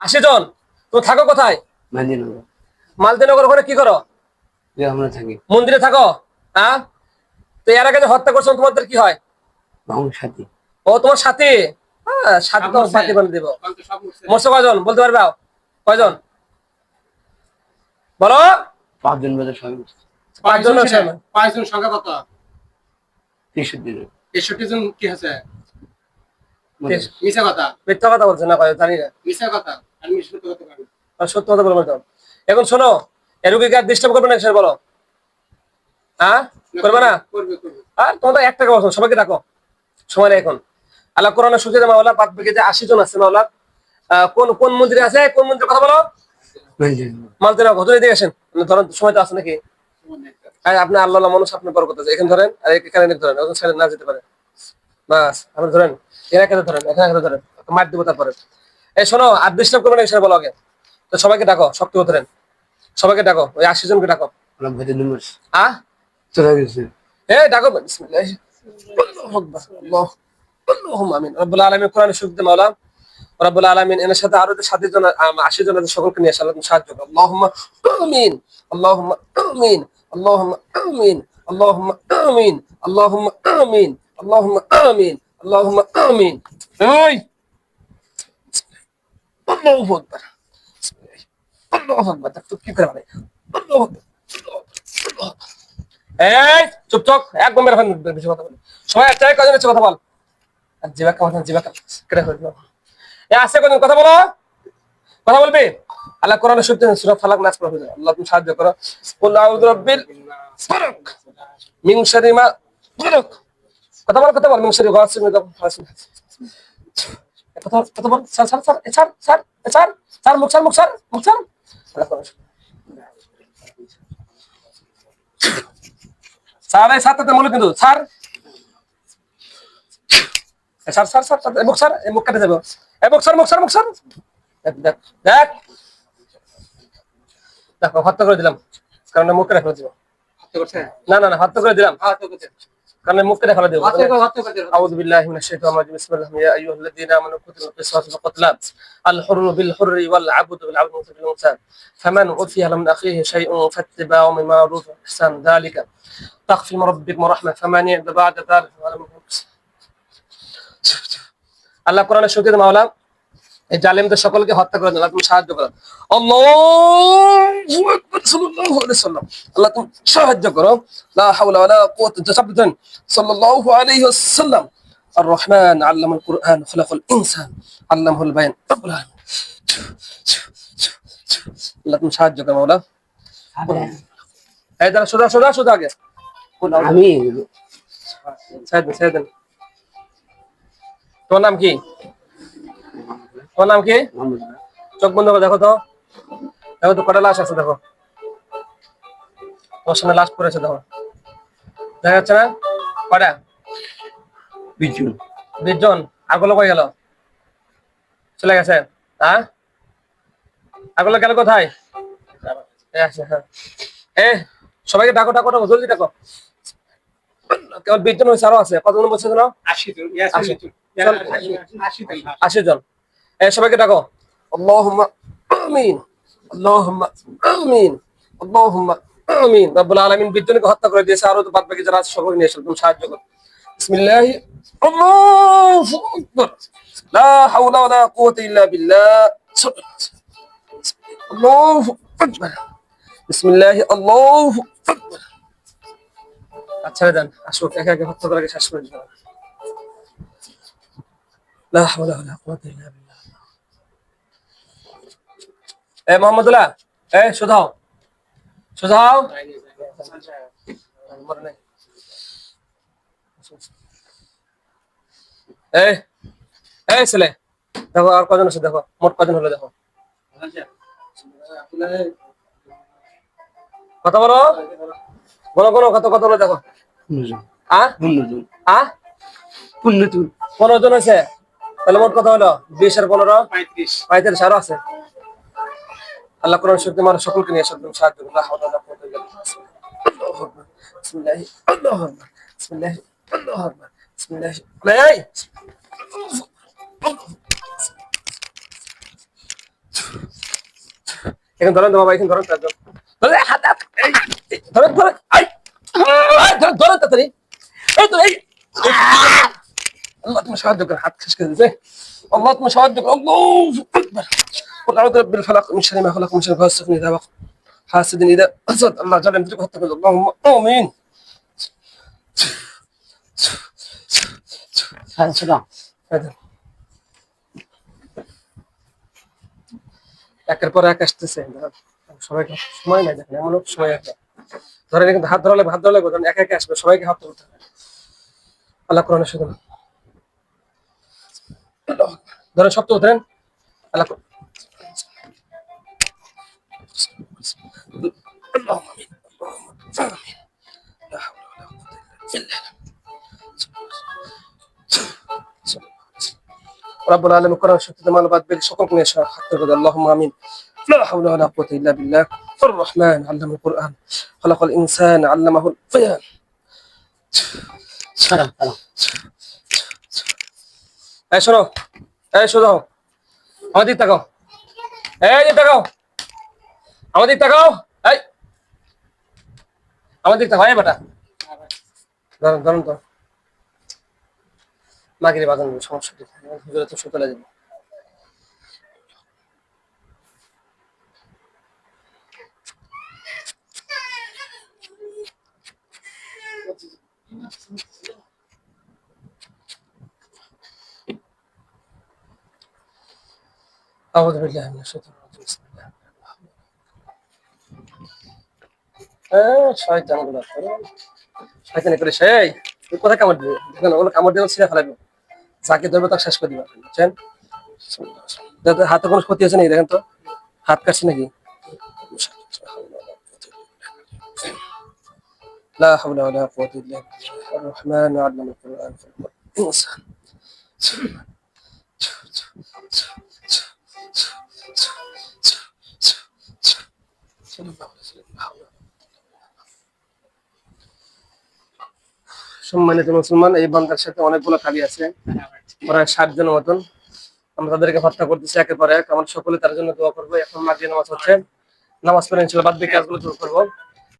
আশি জন? তুমি থাকো কোথায়? মালদিনগর। ওখানে কি করো? আমরা থাকি। মন্দিরে থাকো হ্যাঁ? তো এর আগে যে হত্যা করছ তোমাদের কি হয়? সাথী। ও তোমার সাথে? হ্যাঁ সাথে তোমার সাথে বানিয়ে দিব। মরছে কয়জন? বলতে পারবে কয়জন? বলো। পাঁচজন বেলা সবাই পাঁচজন পাঁচজন সংখ্যা কত? তেষট্টি জন। তেষট্টি জন কি আছে বেশ। মিশা কথা। মিথ্যা কথা বলছে না কয় জানি না। মিশা কথা। সত্য কথা বলব এখন শোনো এ রুগীকে আর ডিস্টার্ব করবে না সেটা বলো? হ্যাঁ? করবে না? করবে করবে। আর তোমাদের এক টাকা বসো সবাইকে ডাকো। সময় এখন। আল্লাহ কোরআনের সুযোগে মাওলা বাদ বাকি আশি জন আছে মাওলা কোন কোন মন্দিরে আছে? কোন মন্দিরে কথা বলো? মাঝিনগর মালতে দিয়ে গেছেন ধরেন সময় তো আছে নাকি? আর আপনি আল্লাহ মানুষ আপনি বড় কথা এখানে ধরেন আর এখানে ধরেন ওখানে না যেতে পারে। বাস আপনি ধরেন এর এখানে ধরেন এখানে এখানে ধরেন মার দিব তারপরে। এই শোনো আর ডিস্টার্ব করবেন এই বলো আগে। তো সবাইকে ডাকো শক্তি ধরেন সবাইকে ডাকো ওই আশি জনকে ডাকো। আহ চলে গেছে। এ ডাকো আল্লাহু আল্লাহ সাথে আরও যে 60 জন 80 জন সকলকে নিয়ে আল্লাহ সাহায্য করো। আমিন আল্লাহুম্মা আমিন আল্লাহুম্মা আমিন আল্লাহুম্মা আমিন আল্লাহুম্মা আমিন আল্লাহুম্মা আমিন আল্লাহুম্মা আমিন। আল্লাহু আকবার আল্লাহু আকবার তা কি করে মানে এই, চুপ চুপ, একদম মেরে ফেল বেশি কথা বলে। সবাই একটাই কাজে হচ্ছে কথা বল? আর জিবাকা কথা জিবাকা কেটে গেল এ, আসে কোন কথা বলো। কথা বলবি? আল্লাহ কোরআনে সত্যি সূরা ফালাক নাচ পড়ে আল্লাহ তুমি সাহায্য করো। কুল আউযু রাব্বিল ফালাক। মিন শাররি মা ফালাক। কথা বল কথা বল, মিন শাররি গাসিন ইযা হাসিন কথা কথা বল sir sir sir sir sir sir sir মুখ স্যার মুখ স্যার মুখ স্যার। স্যার এই সাথে মনে কিন্তু স্যার। এ স্যার স্যার স্যার স্যার, মুখ স্যার এ মুখ কেটে যাবে। এ মুখ স্যার মুখ স্যার মুখ স্যার। দেখ দেখ দেখ হত্যা করে দিলাম। কারণ মুখ ফেলে দিব না না না হত্যা করে দিলাম। হত্যা করছে। কানে মুখ করে খালা দেব। আউযু মিনাশ শাইতানির রাজিম। বিসমিল্লাহির আইয়ুহাল্লাযীনা আমানু কুতিবা কিসাসুল কতলা আল হুররু বিল হুররি ওয়াল আবদু বিল আবদি ওয়া বিল ফামান উফিয়া লাম আখিহি শাইউন ফাত্তিবাউ মিমা রুফ ইহসান যালিকা। তাখফি রাব্বিকুম রাহমা ফামান ইয়াদ বা'দা যালিকা আল্লাহ কোরআনের শুকিয়ে মাওলানা এই জালেমদের সকলকে হত্যা করার জন্য তুমি সাহায্য করো আল্লাহ তুমি সাহায্য করো। সাল্লাম আর রহমান আল্লাহ কুরআন ফলাফল ইনসান আল্লাহুল বায়ান। আল্লাহ তুমি সাহায্য করো মাওলা। এই দাঁড়া সোজা সোজা সোজা আগে। আমি সাহেদ সাহেদ তোমার নাম কি? তোমার নাম কি? চোখ বন্ধ করে দেখো তো। দেখো তো কটা লাশ আছে দেখো। তোমার সামনে লাশ পড়েছে দেখো। দেখা যাচ্ছে না? কটা? বিজু বিশ জন আগলো কই গেল? চলে গেছে। হ্যাঁ আগলো গেল কোথায়? হ্যাঁ। এ সবাইকে ডাকো ডাকো ডাকো জলদি ডাকো। কেবল বিশ জন হয়েছে আরও আছে। কতজন বলছে না আশি জন। আশি জন চল। আশি জন আশি জন এই সবাইকে ডাকো আল্লাহুম্মা আমিন আল্লাহুম্মা আমিন আল্লাহুম্মা আমিন রব্বুল আলামিন বিজ্ঞানীকে হত্যা করে দিয়েছে আরো তো বাদ বাকি যারা আছে সকলকে নিয়ে এসো তুমি সাহায্য করো বিসমিল্লাহি আল্লাহু আকবার লা হাওলা ওয়ালা কুওয়াতা ইল্লা বিল্লাহ আল্লাহু আকবার বিসমিল্লাহি আল্লাহু আকবার আচ্ছা দেন আসুক একে একে হত্যা করে শেষ করে দিলাম لا حول ولا قوة إلا بالله এ মোহাম্মদুল্লাহ এ সোধাও। সোধাও। এই এই ছেলে দেখো আর কজন আছে দেখো মোট কজন হলো দেখো। কথা বলো। বলো বলো কত কত হলো দেখো। পনেরো জন। আছে তাহলে মোট কত হলো? বিশ আর পনেরো? পঁয়ত্রিশ। পঁয়তাল্লিশ আরও আছে। আল্লাহ কোরআন শক্তি মানুষ সকলকে নিয়ে সকল সাহায্য করুন আল্লাহু আকবার বিসমিল্লাহ, আল্লাহু বিসমিল্লাহ আল্লাহু বিসমিল্লাহ এখন ধরেন তো বাবা, এখন ধরেন হাত হাত ধরেন ধরেন ধরেন ধরেন তাড়াতাড়ি। এই তো এই। আল্লাহ তুমি সাহায্য করে হাত শেষ করে আল্লাহ তুমি সাহায্য করো আল্লাহু قل اعوذ برب الفلق من شر ما خلق من شر غاسق اذا وقب حاسد اذا حسد الله جل يمسك حتى اللهم امين হ্যাঁ শোনো هذا একের পর এক আসতেছে সবাইকে সময় নাই দেখেন এমন সময় একটা ধরেন কিন্তু হাত ধরা লাগবে হাত ধরা লাগবে ধরেন একা একা আসবে সবাইকে হাত তুলতে হবে আল্লাহ কোরআনের শুধু ধরেন সপ্তাহ ধরেন আল্লাহ اللهم امين اللهم امين لا حول ولا قوه الا بالله رب العالمين قرآن شتى ما بعد بك شكرك يا شيخ حتى قد اللهم امين لا حول ولا قوه الا بالله الرحمن علم القران خلق الانسان علمه البيان শোনো শোনো এই শোনো এই শোনো আমাদের দিক তাকাও এই দিক তাকাও আমাদের দিক তাকাও এই আমাদের দিক তাকাও এই বেটা ধরুন ধরুন তো মাগিরে বাজান সমস্যা নেই হুজুরে তো শুতে যাবে أعوذ بالله من الشيطان হ্যাঁ শয়তান গুলো শয়তানি করে সেই তুই কোথায় কামড় দিবে দেখেন ওগুলো কামড় দিয়ে ছিঁড়ে ফেলাবে যাকে ধরবে তাকে শেষ করে দিবে বুঝছেন দেখেন, হাতে কোনো ক্ষতি হয়েছে নাকি দেখেন তো হাত কাটছে নাকি لا حول ولا قوة إلا بالله الرحمن علم القرآن خلق الإنسان সম্মানিত মুসলমান, এই বান্দার সাথে অনেকগুলো কালি আছে। প্রায় ষাট জনের মতন। আমরা তাদেরকে হত্যা করতেছি একের পর এক। আমরা সকলে তার জন্য দোয়া করব। এখন মাঝে নামাজ হচ্ছে। নামাজ পড়ে ইনশাল্লাহ বাদ দিয়ে কাজগুলো দূর করব।